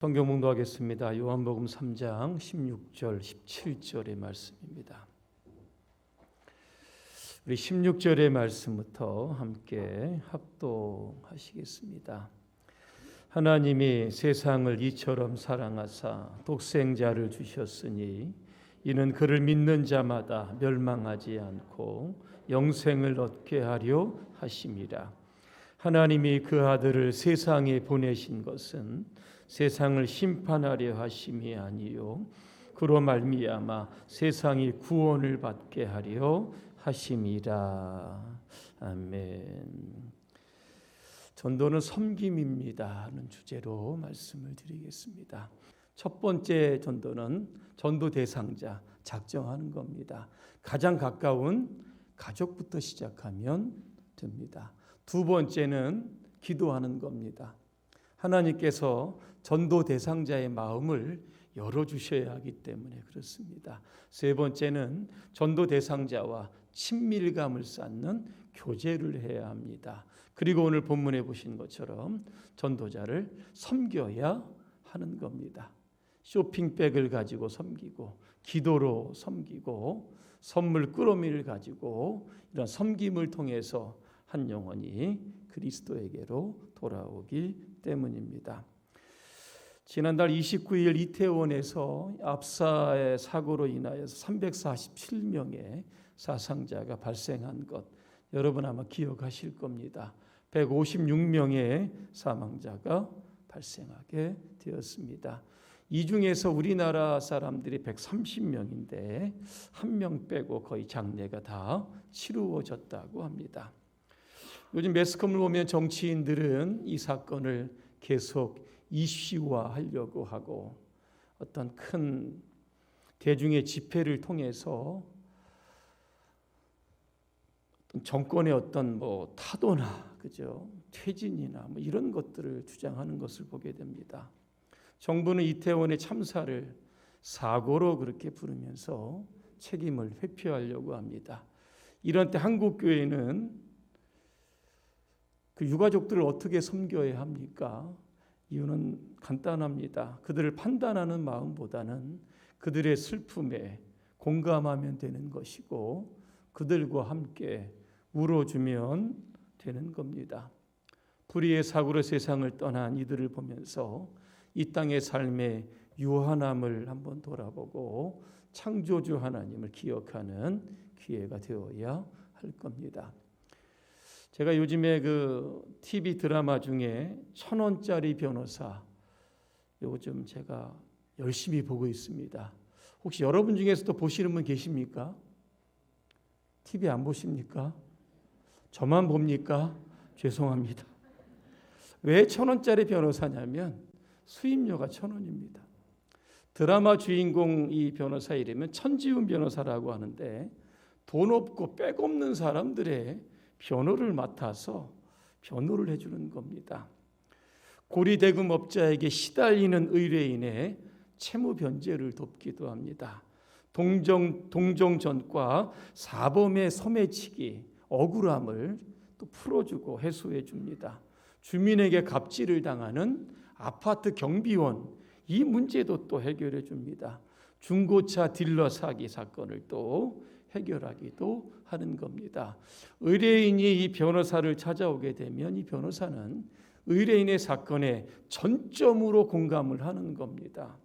성경 공부하겠습니다. 요한복음 3장 16절 17절의 말씀입니다. 우리 16절의 말씀부터 함께 합독하시겠습니다. 하나님이 세상을 이처럼 사랑하사 독생자를 주셨으니 이는 그를 믿는 자마다 멸망하지 않고 영생을 얻게 하려 하심이라. 하나님이 그 아들을 세상에 보내신 것은 세상을 심판하려 하심이 아니요 그로 말미암아 세상이 구원을 받게 하려 하심이라 아멘. 전도는 섬김입니다 하는 주제로 말씀을 드리겠습니다. 첫 번째 전도는 전도 대상자 작정하는 겁니다. 가장 가까운 가족부터 시작하면 됩니다. 두 번째는 기도하는 겁니다. 하나님께서 전도 대상자의 마음을 열어 주셔야 하기 때문에 그렇습니다. 세 번째는 전도 대상자와 친밀감을 쌓는 교제를 해야 합니다. 그리고 오늘 본문에 보신 것처럼 전도자를 섬겨야 하는 겁니다. 쇼핑백을 가지고 섬기고 기도로 섬기고 선물 꾸러미를 가지고 이런 섬김을 통해서 한 영혼이 그리스도에게로 돌아오기 때문입니다. 지난달 29일 이태원에서 압사의 사고로 인하여서 347명의 사상자가 발생한 것 여러분 아마 기억하실 겁니다. 156명의 사망자가 발생하게 되었습니다. 이 중에서 우리나라 사람들이 130명인데 한 명 빼고 거의 장례가 다 치루어졌다고 합니다. 요즘 매스컴을 보면 정치인들은 이 사건을 계속 이슈화하려고 하고 어떤 큰 대중의 집회를 통해서 정권의 어떤 뭐 타도나 그죠 퇴진이나 뭐 이런 것들을 주장하는 것을 보게 됩니다. 정부는 이태원의 참사를 사고로 그렇게 부르면서 책임을 회피하려고 합니다. 이런 때 한국 교회는 그 유가족들을 어떻게 섬겨야 합니까? 이유는 간단합니다. 그들을 판단하는 마음보다는 그들의 슬픔에 공감하면 되는 것이고 그들과 함께 울어주면 되는 겁니다. 불의의 사고로 세상을 떠난 이들을 보면서 이 땅의 삶의 유한함을 한번 돌아보고 창조주 하나님을 기억하는 기회가 되어야 할 겁니다. 제가 요즘에 그 TV 드라마 중에 천 원짜리 변호사 요즘 제가 열심히 보고 있습니다. 혹시 여러분 중에서도 보시는 분 계십니까? TV 안 보십니까? 저만 봅니까? 죄송합니다. 왜 천 원짜리 변호사냐면 수임료가 천 원입니다. 드라마 주인공 이 변호사 이름은 천지훈 변호사라고 하는데 돈 없고 백 없는 사람들의 변호를 맡아서 변호를 해주는 겁니다. 고리대금업자에게 시달리는 의뢰인의 채무 변제를 돕기도 합니다. 동정 동정 전과 사범의 소매치기 억울함을 또 풀어주고 해소해 줍니다. 주민에게 갑질을 당하는 아파트 경비원 이 문제도 또 해결해 줍니다. 중고차 딜러 사기 사건을 또 해결하기도 하는 겁니다. 의뢰인이 이 변호사를 찾아오게 되면 이 변호사는 의뢰인의 사건에 전점으로 공감을 하는 겁니다.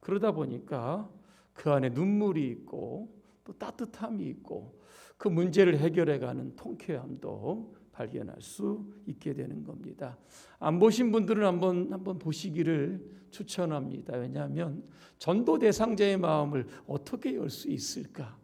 그러다 보니까 그 안에 눈물이 있고 또 따뜻함이 있고 그 문제를 해결해 가는 통쾌함도 발견할 수 있게 되는 겁니다. 안 보신 분들은 한번 한번 보시기를 추천합니다. 왜냐하면 전도 대상자의 마음을 어떻게 열 수 있을까?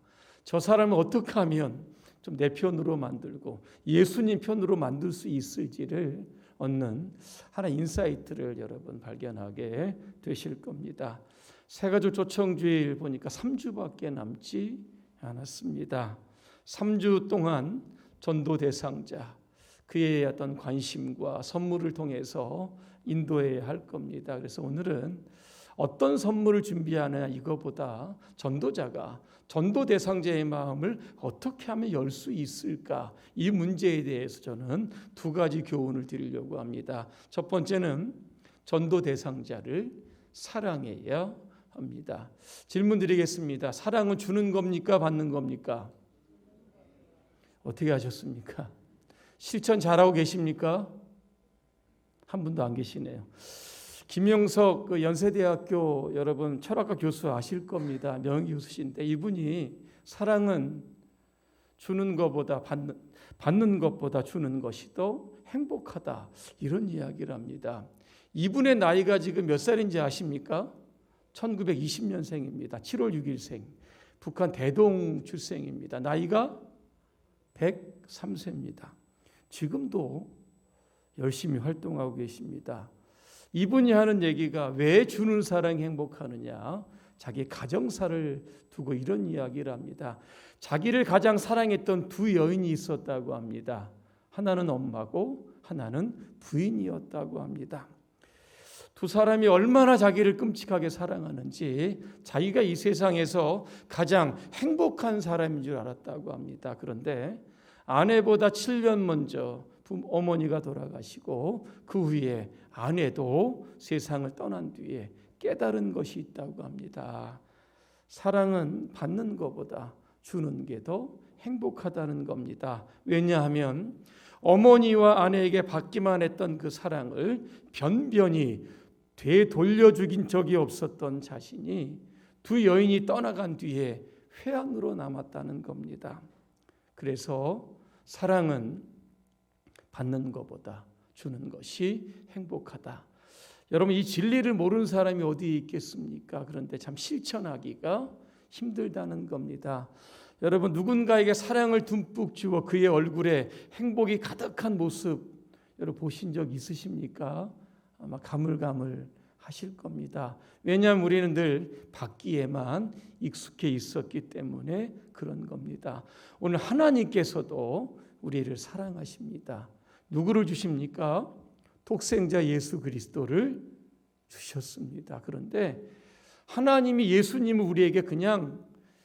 저 사람을 어떻게 하면 좀 내 편으로 만들고 예수님 편으로 만들 수 있을지를 얻는 하나 인사이트를 여러분 발견하게 되실 겁니다. 세가족 초청주일 보니까 3주밖에 남지 않았습니다. 3주 동안 전도 대상자 그의 어떤 관심과 선물을 통해서 인도해야 할 겁니다. 그래서 오늘은 어떤 선물을 준비하느냐 이거보다 전도자가 전도 대상자의 마음을 어떻게 하면 열 수 있을까 이 문제에 대해서 저는 두 가지 교훈을 드리려고 합니다. 첫 번째는 전도 대상자를 사랑해야 합니다. 질문 드리겠습니다. 사랑은 주는 겁니까? 받는 겁니까? 어떻게 하셨습니까? 실천 잘하고 계십니까? 한 분도 안 계시네요. 김영석 그 연세대학교 여러분 철학과 교수 아실 겁니다. 명예 교수신데 이분이 사랑은 주는 것보다 받는 받는 것보다 주는 것이 더 행복하다 이런 이야기를 합니다. 이분의 나이가 지금 몇 살인지 아십니까? 1920년생입니다. 7월 6일생. 북한 대동 출생입니다. 나이가 103세입니다. 지금도 열심히 활동하고 계십니다. 이분이 하는 얘기가 왜 주는 사랑이 행복하느냐? 자기 가정사를 두고 이런 이야기를 합니다. 자기를 가장 사랑했던 두 여인이 있었다고 합니다. 하나는 엄마고 하나는 부인이었다고 합니다. 두 사람이 얼마나 자기를 끔찍하게 사랑하는지 자기가 이 세상에서 가장 행복한 사람인 줄 알았다고 합니다. 그런데 아내보다 7년 먼저 어머니가 돌아가시고 그 후에 아내도 세상을 떠난 뒤에 깨달은 것이 있다고 합니다. 사랑은 받는 것보다 주는 게 더 행복하다는 겁니다. 왜냐하면 어머니와 아내에게 받기만 했던 그 사랑을 변변히 되돌려주긴 적이 없었던 자신이 두 여인이 떠나간 뒤에 회한으로 남았다는 겁니다. 그래서 사랑은 받는 것보다 주는 것이 행복하다. 여러분 이 진리를 모르는 사람이 어디 있겠습니까? 그런데 참 실천하기가 힘들다는 겁니다. 여러분 누군가에게 사랑을 듬뿍 주어 그의 얼굴에 행복이 가득한 모습 여러분 보신 적 있으십니까? 아마 가물가물 하실 겁니다. 왜냐하면 우리는 늘 받기에만 익숙해 있었기 때문에 그런 겁니다. 오늘 하나님께서도 우리를 사랑하십니다. 누구를 주십니까? 독생자 예수 그리스도를 주셨습니다. 그런데 하나님이 예수님을 우리에게 그냥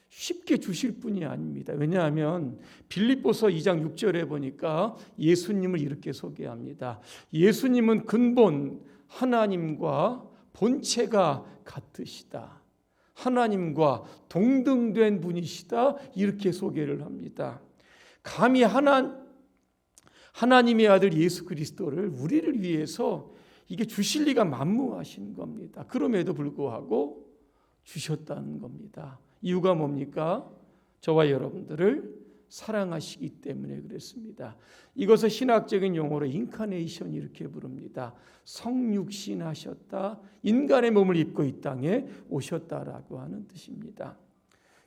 쉽게 주실 분이 아닙니다. 왜냐하면 빌립보서 2장 6절에 보니까 예수님을 이렇게 소개합니다. 예수님은 근본 하나님과 본체가 같으시다. 하나님과 동등된 분이시다. 이렇게 소개를 합니다. 감히 하나 하나님의 아들 예수 그리스도를 우리를 위해서 이게 주실 리가 만무하신 겁니다. 그럼에도 불구하고 주셨다는 겁니다. 이유가 뭡니까? 저와 여러분들을 사랑하시기 때문에 그랬습니다. 이것을 신학적인 용어로 인카네이션 이렇게 부릅니다. 성육신 하셨다. 인간의 몸을 입고 이 땅에 오셨다라고 하는 뜻입니다.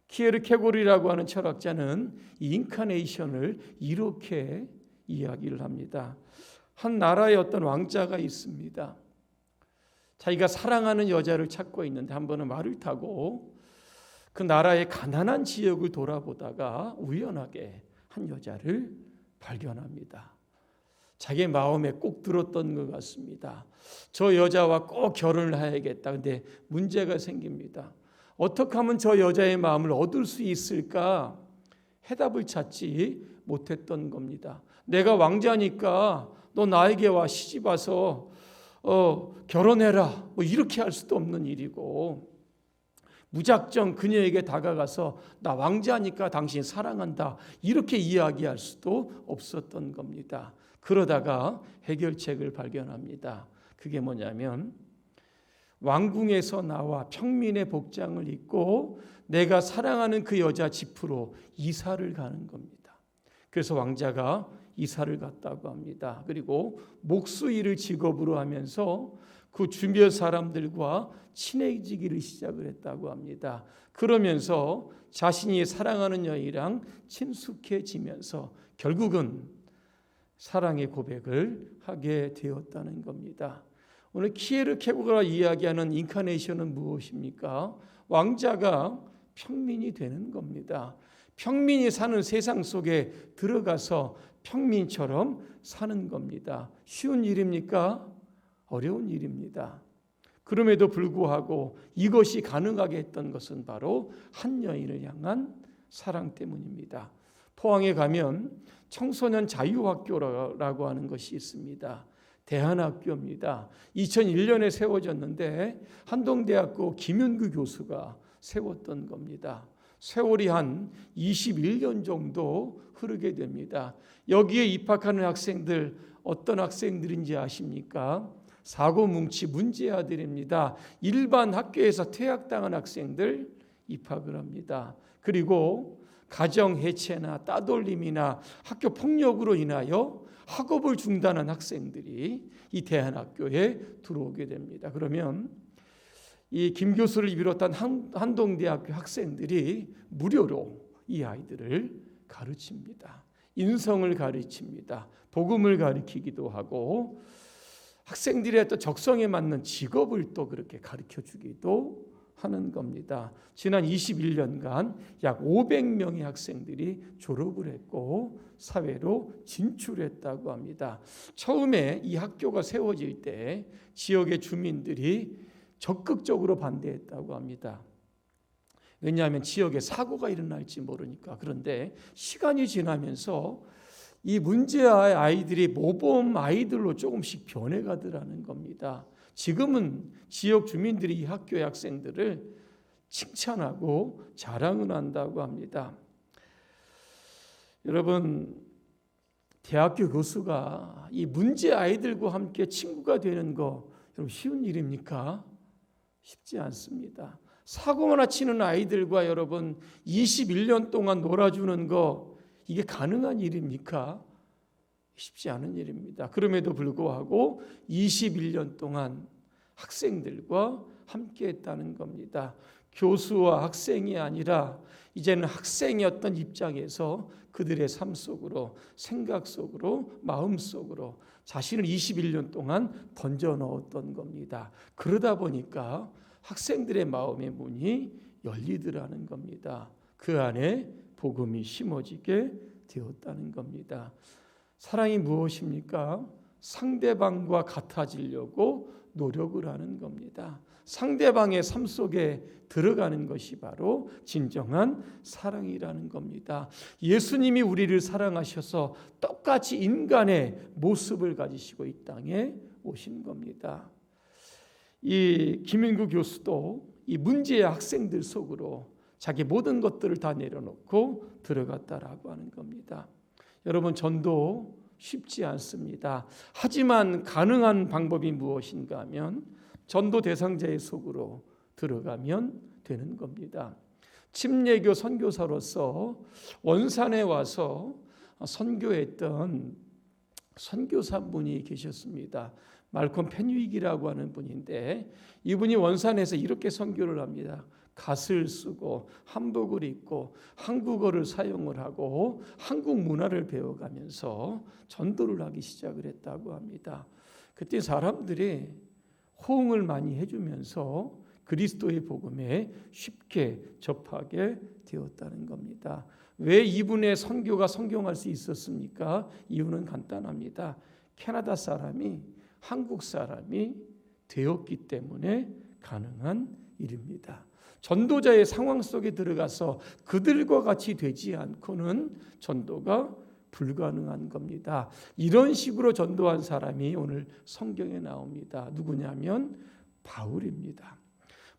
키에르 케고리라고 하는 철학자는 이 인카네이션을 이렇게 이야기를 합니다. 한 나라의 어떤 왕자가 있습니다. 자기가 사랑하는 여자를 찾고 있는데 한 번은 말을 타고 그 나라의 가난한 지역을 돌아보다가 우연하게 한 여자를 발견합니다. 자기 마음에 꼭 들었던 것 같습니다. 저 여자와 꼭 결혼을 해야겠다. 근데 문제가 생깁니다. 어떻게 하면 저 여자의 마음을 얻을 수 있을까? 해답을 찾지 못했던 겁니다. 내가 왕자니까 너 나에게 와 시집 와서 어, 결혼해라. 뭐 이렇게 할 수도 없는 일이고 무작정 그녀에게 다가가서 나 왕자니까 당신 사랑한다. 이렇게 이야기할 수도 없었던 겁니다. 그러다가 해결책을 발견합니다. 그게 뭐냐면 왕궁에서 나와 평민의 복장을 입고 내가 사랑하는 그 여자 집으로 이사를 가는 겁니다. 그래서 왕자가 이사를 갔다고 합니다. 그리고 목수일을 직업으로 하면서 그 주변 사람들과 친해지기를 시작을 했다고 합니다. 그러면서 자신이 사랑하는 여인이랑 친숙해지면서 결국은 사랑의 고백을 하게 되었다는 겁니다. 오늘 키에르 케고가 이야기하는 인카네이션은 무엇입니까? 왕자가 평민이 되는 겁니다. 평민이 사는 세상 속에 들어가서 평민처럼 사는 겁니다. 쉬운 일입니까? 어려운 일입니다. 그럼에도 불구하고 이것이 가능하게 했던 것은 바로 한 여인을 향한 사랑 때문입니다. 포항에 가면 청소년 자유학교라고 하는 것이 있습니다. 대한학교입니다. 2001년에 세워졌는데 한동대학교 김윤규 교수가 세웠던 겁니다. 세월이 한 21년 정도 흐르게 됩니다. 여기에 입학하는 학생들 어떤 학생들인지 아십니까? 사고 뭉치 문제 아들입니다. 일반 학교에서 퇴학당한 학생들 입학을 합니다. 그리고 가정 해체나 따돌림이나 학교 폭력으로 인하여 학업을 중단한 학생들이 이 대한학교에 들어오게 됩니다. 그러면 이 김 교수를 비롯한 한, 한동대학교 학생들이 무료로 이 아이들을 가르칩니다. 인성을 가르칩니다. 복음을 가르치기도 하고 학생들의 또 적성에 맞는 직업을 또 그렇게 가르쳐 주기도 하는 겁니다. 지난 21년간 약 500명의 학생들이 졸업을 했고 사회로 진출했다고 합니다. 처음에 이 학교가 세워질 때 지역의 주민들이 적극적으로 반대했다고 합니다. 왜냐하면 지역에 사고가 일어날지 모르니까. 그런데 시간이 지나면서 이 문제의 아이들이 모범 아이들로 조금씩 변해가더라는 겁니다. 지금은 지역 주민들이 이 학교의 학생들을 칭찬하고 자랑을 한다고 합니다. 여러분, 대학교 교수가 이 문제 아이들과 함께 친구가 되는 거 여러분 쉬운 일입니까? 쉽지 않습니다. 사고나 치는 아이들과 여러분 21년 동안 놀아주는 거 이게 가능한 일입니까? 쉽지 않은 일입니다. 그럼에도 불구하고 21년 동안 학생들과 함께 했다는 겁니다. 교수와 학생이 아니라 이제는 학생이었던 입장에서 그들의 삶 속으로 생각 속으로 마음 속으로 자신을 21년 동안 던져 넣었던 겁니다. 그러다 보니까 학생들의 마음의 문이 열리더라는 겁니다. 그 안에 복음이 심어지게 되었다는 겁니다. 사랑이 무엇입니까? 상대방과 같아지려고 노력을 하는 겁니다. 상대방의 삶 속에 들어가는 것이 바로 진정한 사랑이라는 겁니다. 예수님이 우리를 사랑하셔서 똑같이 인간의 모습을 가지시고 이 땅에 오신 겁니다. 이 김인구 교수도 이 문제의 학생들 속으로 자기 모든 것들을 다 내려놓고 들어갔다라고 하는 겁니다. 여러분 전도 쉽지 않습니다. 하지만 가능한 방법이 무엇인가 하면 전도 대상자의 속으로 들어가면 되는 겁니다. 침례교 선교사로서 원산에 와서 선교했던 선교사분이 계셨습니다. 말콤 펜위기라고 하는 분인데 이분이 원산에서 이렇게 선교를 합니다. 갓을 쓰고 한복을 입고 한국어를 사용을 하고 한국 문화를 배워가면서 전도를 하기 시작을 했다고 합니다. 그때 사람들이 호응을 많이 해주면서 그리스도의 복음에 쉽게 접하게 되었다는 겁니다. 왜 이분의 선교가 성경할 수 있었습니까? 이유는 간단합니다. 캐나다 사람이 한국 사람이 되었기 때문에 가능한 일입니다. 전도자의 상황 속에 들어가서 그들과 같이 되지 않고는 전도가 불가능한 겁니다. 이런 식으로 전도한 사람이 오늘 성경에 나옵니다. 누구냐면 바울입니다.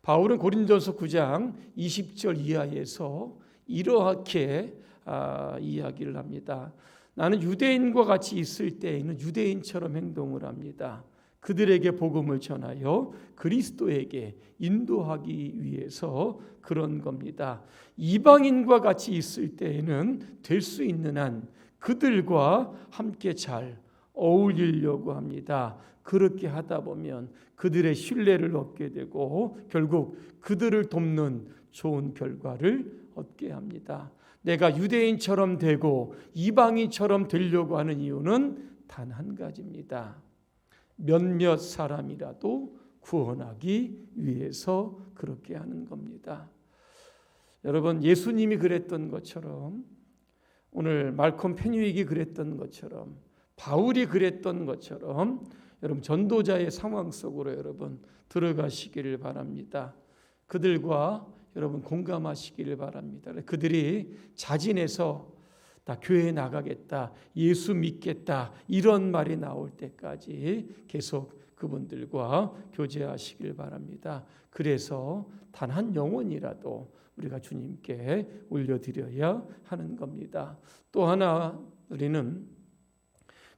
바울은 고린도서 9장 20절 이하에서 이러하게 아, 이야기를 합니다. 나는 유대인과 같이 있을 때에는 유대인처럼 행동을 합니다. 그들에게 복음을 전하여 그리스도에게 인도하기 위해서 그런 겁니다. 이방인과 같이 있을 때에는 될 수 있는 한 그들과 함께 잘 어울리려고 합니다. 그렇게 하다 보면 그들의 신뢰를 얻게 되고 결국 그들을 돕는 좋은 결과를 얻게 합니다. 내가 유대인처럼 되고 이방인처럼 되려고 하는 이유는 단 한 가지입니다. 몇몇 사람이라도 구원하기 위해서 그렇게 하는 겁니다. 여러분 예수님이 그랬던 것처럼 오늘 말콤 페뉴익이 그랬던 것처럼 바울이 그랬던 것처럼 여러분 전도자의 상황 속으로 여러분 들어가시기를 바랍니다. 그들과 여러분 공감하시기를 바랍니다. 그들이 자진해서 나 교회 나가겠다, 예수 믿겠다 이런 말이 나올 때까지 계속 그분들과 교제하시길 바랍니다. 그래서 단 한 영혼이라도 우리가 주님께 올려드려야 하는 겁니다. 또 하나 우리는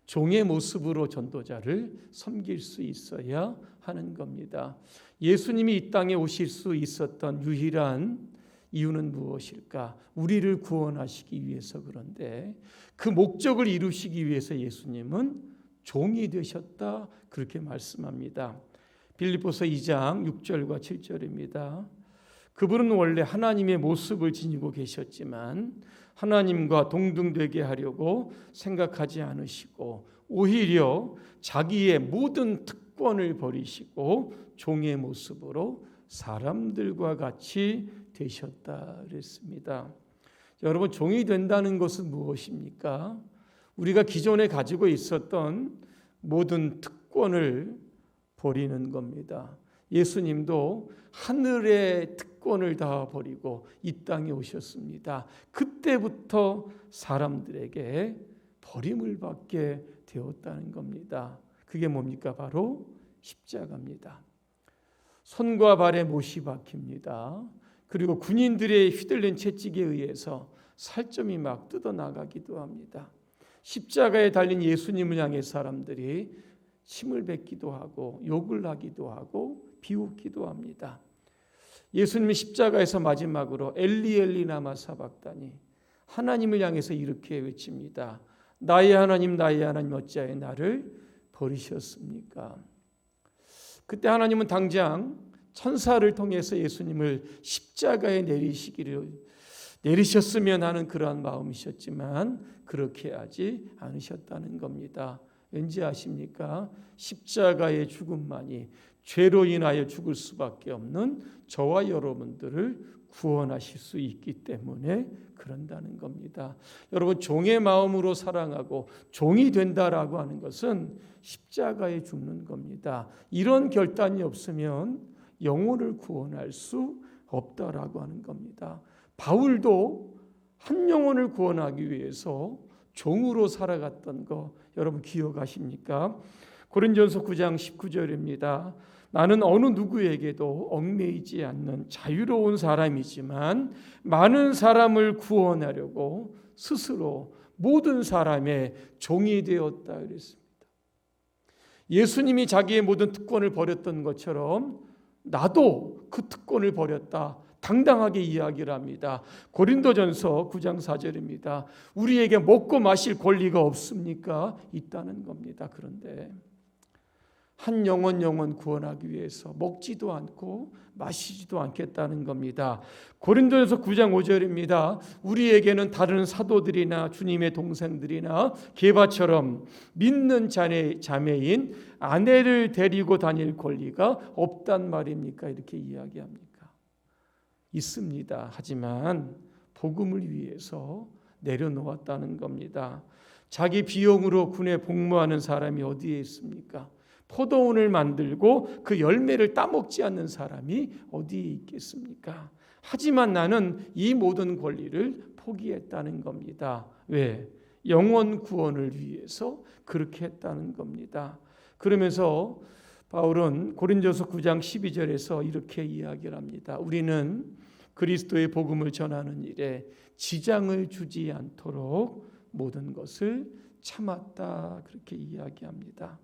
종의 모습으로 전도자를 섬길 수 있어야 하는 겁니다. 예수님이 이 땅에 오실 수 있었던 유일한 이유는 무엇일까? 우리를 구원하시기 위해서 그런데 그 목적을 이루시기 위해서 예수님은 종이 되셨다 그렇게 말씀합니다. 빌립보서 2장 6절과 7절입니다. 그분은 원래 하나님의 모습을 지니고 계셨지만 하나님과 동등되게 하려고 생각하지 않으시고 오히려 자기의 모든 특권을 버리시고 종의 모습으로 사람들과 같이 되셨다 그랬습니다. 여러분 종이 된다는 것은 무엇입니까? 우리가 기존에 가지고 있었던 모든 특권을 버리는 겁니다. 예수님도 하늘의 특권을 다 버리고 이 땅에 오셨습니다. 그때부터 사람들에게 버림을 받게 되었다는 겁니다. 그게 뭡니까? 바로 십자가입니다. 손과 발에 못이 박힙니다. 그리고 군인들의 휘둘린 채찍에 의해서 살점이 막 뜯어 나가기도 합니다. 십자가에 달린 예수님을 향해 사람들이 침을 뱉기도 하고 욕을 하기도 하고 비웃기도 합니다. 예수님이 십자가에서 마지막으로 엘리 엘리 나마 사박다니 하나님을 향해서 이렇게 외칩니다. 나의 하나님 나의 하나님 어찌하여 나를 버리셨습니까? 그때 하나님은 당장 천사를 통해서 예수님을 십자가에 내리시기를 내리셨으면 하는 그러한 마음이셨지만 그렇게 하지 않으셨다는 겁니다. 왠지 아십니까? 십자가의 죽음만이 죄로 인하여 죽을 수밖에 없는 저와 여러분들을 구원하실 수 있기 때문에 그런다는 겁니다. 여러분 종의 마음으로 사랑하고 종이 된다라고 하는 것은 십자가에 죽는 겁니다. 이런 결단이 없으면 영혼을 구원할 수 없다라고 하는 겁니다. 바울도 한 영혼을 구원하기 위해서 종으로 살아갔던 거 여러분 기억하십니까? 고린전서 9장 19절입니다. 나는 어느 누구에게도 얽매이지 않는 자유로운 사람이지만 많은 사람을 구원하려고 스스로 모든 사람의 종이 되었다 그랬습니다. 예수님이 자기의 모든 특권을 버렸던 것처럼 나도 그 특권을 버렸다. 당당하게 이야기를 합니다. 고린도전서 9장 4절입니다. 우리에게 먹고 마실 권리가 없습니까? 있다는 겁니다. 그런데 한 영혼 영혼 구원하기 위해서 먹지도 않고 마시지도 않겠다는 겁니다. 고린도전서 9장 5절입니다. 우리에게는 다른 사도들이나 주님의 동생들이나 게바처럼 믿는 자매, 자매인 아내를 데리고 다닐 권리가 없단 말입니까? 이렇게 이야기합니까? 있습니다. 하지만 복음을 위해서 내려놓았다는 겁니다. 자기 비용으로 군에 복무하는 사람이 어디에 있습니까? 포도원을 만들고 그 열매를 따먹지 않는 사람이 어디에 있겠습니까? 하지만 나는 이 모든 권리를 포기했다는 겁니다. 왜? 영원 구원을 위해서 그렇게 했다는 겁니다. 그러면서 바울은 고린도서 9장 12절에서 이렇게 이야기를 합니다. 우리는 그리스도의 복음을 전하는 일에 지장을 주지 않도록 모든 것을 참았다 그렇게 이야기합니다.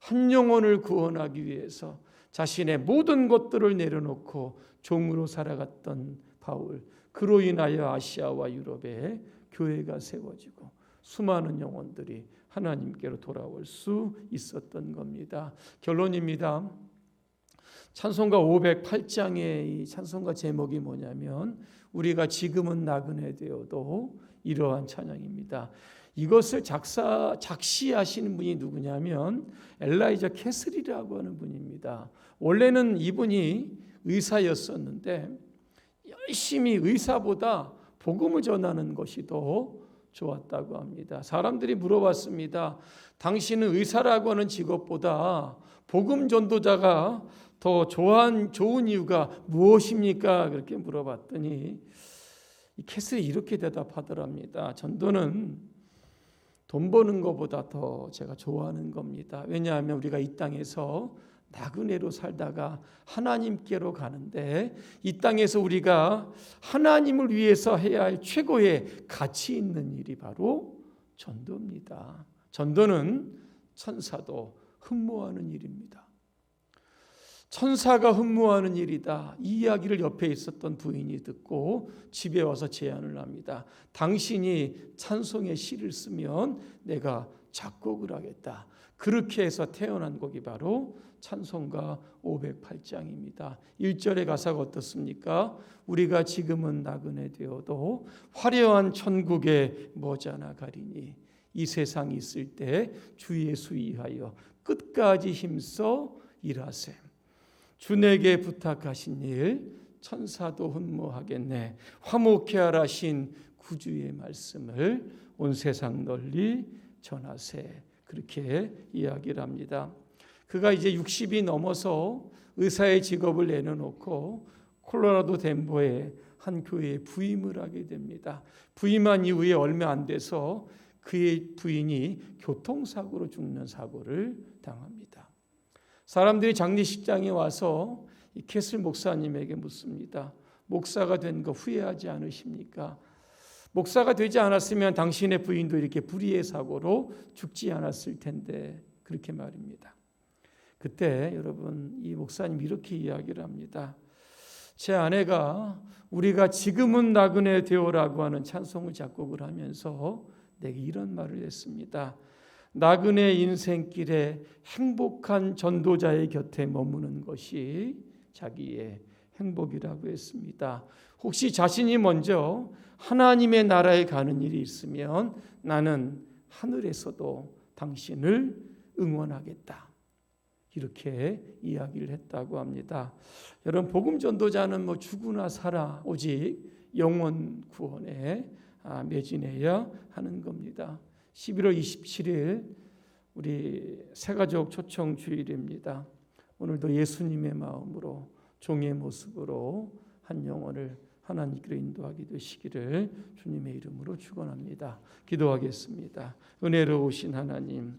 한 영혼을 구원하기 위해서 자신의 모든 것들을 내려놓고 종으로 살아갔던 바울 그로 인하여 아시아와 유럽에 교회가 세워지고 수많은 영혼들이 하나님께로 돌아올 수 있었던 겁니다. 결론입니다. 찬송가 508장의 이 찬송가 제목이 뭐냐면 우리가 지금은 나그네 되어도 이러한 찬양입니다. 이것을 작사 작시하시는 분이 누구냐면 엘라이자 캐슬이라고 하는 분입니다. 원래는 이분이 의사였었는데 열심히 의사보다 복음을 전하는 것이 더 좋았다고 합니다. 사람들이 물어봤습니다. 당신은 의사라고 하는 직업보다 복음 전도자가 더 좋은 좋은 이유가 무엇입니까? 그렇게 물어봤더니 이 캐슬이 이렇게 대답하더랍니다. 전도는 돈 버는 것보다 더 제가 좋아하는 겁니다. 왜냐하면 우리가 이 땅에서 나그네로 살다가 하나님께로 가는데 이 땅에서 우리가 하나님을 위해서 해야 할 최고의 가치 있는 일이 바로 전도입니다. 전도는 천사도 흠모하는 일입니다. 천사가 흠모하는 일이다. 이 이야기를 옆에 있었던 부인이 듣고 집에 와서 제안을 합니다. 당신이 찬송의 시를 쓰면 내가 작곡을 하겠다. 그렇게 해서 태어난 곡이 바로 찬송가 508장입니다. 1절의 가사가 어떻습니까? 우리가 지금은 나그네 되어도 화려한 천국에 머지않아 가리니 이 세상 있을 때 주 예수 위하여 끝까지 힘써 일하셈. 주에게 부탁하신 일 천사도 흠모하겠네. 화목해 하라 신 구주의 말씀을 온 세상 널리 전하세. 그렇게 이야기를 합니다. 그가 이제 60이 넘어서 의사의 직업을 내려놓고 콜로라도 덴버의 한 교회에 부임을 하게 됩니다. 부임한 이후에 얼마 안 돼서 그의 부인이 교통사고로 죽는 사고를 당합니다. 사람들이 장례식장에 와서 이 캐슬 목사님에게 묻습니다. 목사가 된 거 후회하지 않으십니까? 목사가 되지 않았으면 당신의 부인도 이렇게 불의의 사고로 죽지 않았을 텐데 그렇게 말입니다. 그때 여러분 이 목사님 이렇게 이야기를 합니다. 제 아내가 우리가 지금은 나그네 되어라고 하는 찬송을 작곡을 하면서 내게 이런 말을 했습니다. 나그네 인생길에 행복한 전도자의 곁에 머무는 것이 자기의 행복이라고 했습니다. 혹시 자신이 먼저 하나님의 나라에 가는 일이 있으면 나는 하늘에서도 당신을 응원하겠다. 이렇게 이야기를 했다고 합니다. 여러분 복음 전도자는 뭐 죽으나 살아 오직 영원 구원에 아, 매진해야 하는 겁니다. 11월 27일 우리 새가족 초청 주일입니다. 오늘도 예수님의 마음으로 종의 모습으로 한 영혼을 하나님께로 인도하게 되시기를 주님의 이름으로 축원합니다. 기도하겠습니다. 은혜로우신 하나님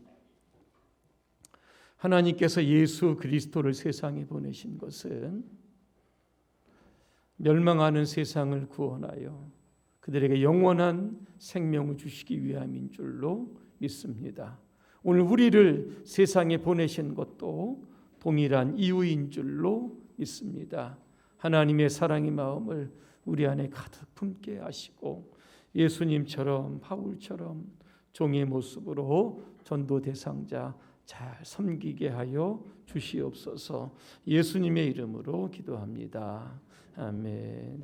하나님께서 예수 그리스도를 세상에 보내신 것은 멸망하는 세상을 구원하여 그들에게 영원한 생명을 주시기 위함인 줄로 믿습니다. 오늘 우리를 세상에 보내신 것도 동일한 이유인 줄로 믿습니다. 하나님의 사랑의 마음을 우리 안에 가득 품게 하시고 예수님처럼 바울처럼 종의 모습으로 전도 대상자 잘 섬기게 하여 주시옵소서. 예수님의 이름으로 기도합니다. 아멘.